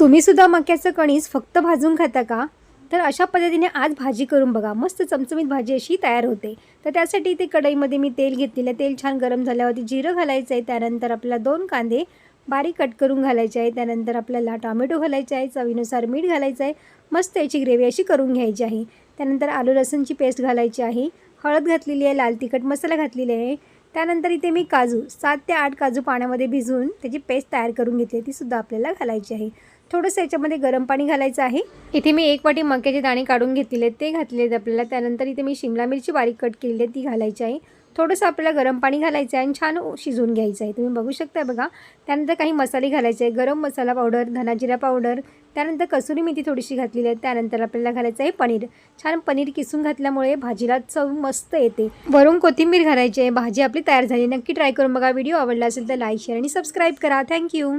तुम्हीसुद्धा मक्याचं कणीस फक्त भाजून खाता का? तर अशा पद्धतीने आज भाजी करून बघा. मस्त चमचमीत भाजी अशी तयार होते. तर त्यासाठी ते कढईमध्ये मी तेल घेतलेलं आहे. तेल छान गरम झाल्यावरती जिरं घालायचं आहे. त्यानंतर आपल्याला दोन कांदे बारीक कट करून घालायचे आहे त्यानंतर आपल्याला टॉमॅटो घालायचे आहे चवीनुसार मीठ घालायचं आहे. मस्त याची ग्रेव्ही अशी करून घ्यायची आहे. त्यानंतर आलू लसूणची पेस्ट घालायची आहे. हळद घातलेली आहे. लाल तिखट मसाला घातलेली आहे. त्यानंतर इथे मी काजू सात ते आठ काजू पाण्यामध्ये भिजवून त्याची पेस्ट तयार करून घेतली आहे. ती सुद्धा आपल्याला घालायची आहे. थोडंसं याच्यामध्ये गरम पाणी घालायचं आहे. इथे मी एक वाटी मक्याचे दाणे काढून घेतलेले ते घातले आहेत आपल्याला. त्यानंतर इथे मी शिमला मिरची बारीक कट केलेली आहे. ती घालायची आहे. थोडंसं आपल्याला गरम पाणी घालायचं आहे आणि छान शिजवून घ्यायचं आहे. तुम्ही बघू शकता बघा. त्यानंतर काही मसाले घालायचे आहे गरम मसाला पावडर धनाजिरा पावडर त्यानंतर कसुरी मेथी थोडीशी घातलेली आहे. त्यानंतर आपल्याला घालायचं आहे पनीर. छान पनीर किसून घातल्यामुळे भाजीला चव मस्त येते. वरून कोथिंबीर घालायची आहे. भाजी आपली आपली तयार झाली. नक्की ट्राय करून बघा. व्हिडिओ आवडला असेल तर लाईक शेअर आणि सबस्क्राईब करा. Thank you